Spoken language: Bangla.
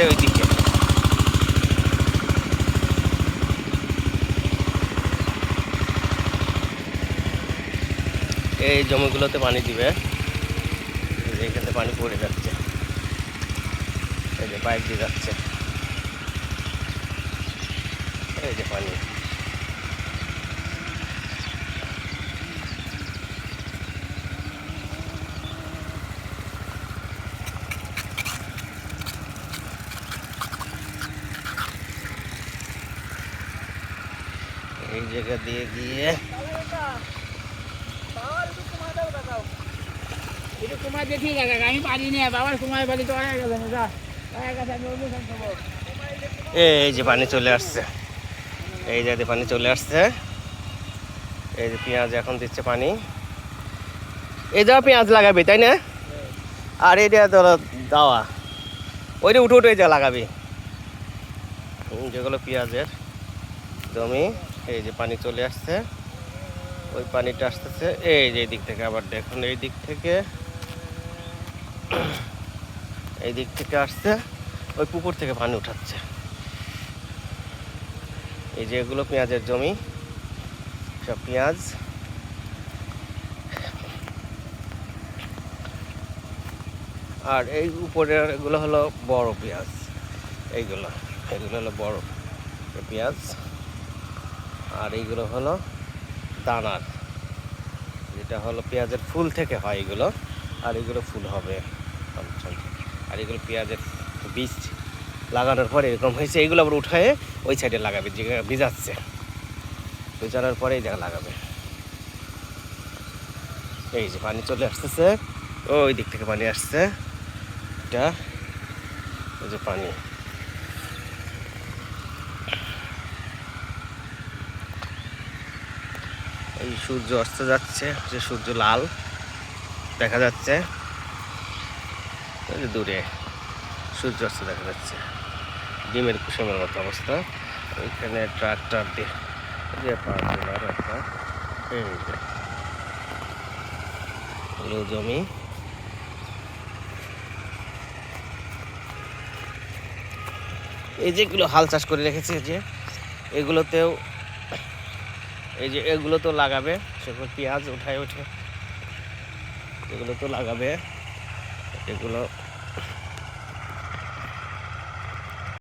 গেছে ওইদিকে। এই জমিগুলোতে পানি দিবে। এখানে পানি পড়ে যাচ্ছে। এই যে পাইপ দিয়ে যাচ্ছে। এই যে পানি। এই জায়গা দিয়ে গিয়ে এটা তোমার দেখি কাকা আমি পারি না বাবার সময় বলি তো অনেক গেছে যা। অনেক গেছে আমি অনুষ্ঠান করব এই যে পানি চলে আসছে। এই যে পানি চলে আসছে। এই যে পেঁয়াজ এখন দিচ্ছে পানি। এই দেওয়া পেঁয়াজ লাগাবি তাই না? আর এটা তোর দাওয়া। ওইটা উঠে উঠে যা লাগাবি। যেগুলো পেঁয়াজের জমি। এই যে পানি চলে আসছে। ওই পানিটা আসতেছে। এই যে দিক থেকে আবার দেখুন, এই দিক থেকে, এই দিক থেকে আসছে, ওই পুকুর থেকে পানি উঠাচ্ছে। এই যে এগুলো পেঁয়াজের জমি, সব পেঁয়াজ। আর এই উপরের এগুলো হলো বড় পেঁয়াজ। এইগুলো, এগুলো হলো বড় পেঁয়াজ। আর এইগুলো হলো দানার, যেটা হলো পেঁয়াজের ফুল থেকে হয় এগুলো, আর এগুলো ফুল হবে। আর এগুলো পেঁয়াজের বীজ লাগানোর পরে এরকম হয়েছে এইগুলো আবার উঠায়ে ওই সাইডে লাগাবে, যে ভিজাচ্ছে। ভিজানোর পরে এই জায়গা লাগাবে। এই যে পানি চলে আসতেছে, ওই দিক থেকে পানি আসছে। এটা ওই যে পানি। সূর্য অস্ত যাচ্ছে, যে সূর্য লাল দেখা যাচ্ছে। দূরে সূর্য অস্ত দেখা যাচ্ছে। ডিমের কুসুমের মতো অবস্থা। ওইখানে ট্রাক্টর দিয়ে যে টিলার একটা জমি। এই যেগুলো হাল চাষ করে রেখেছে যে এগুলোতেও এই যে এগুলো তো লাগাবে সেগুলো পেঁয়াজ উঠায় ওঠে এগুলো তো লাগাবে। এগুলো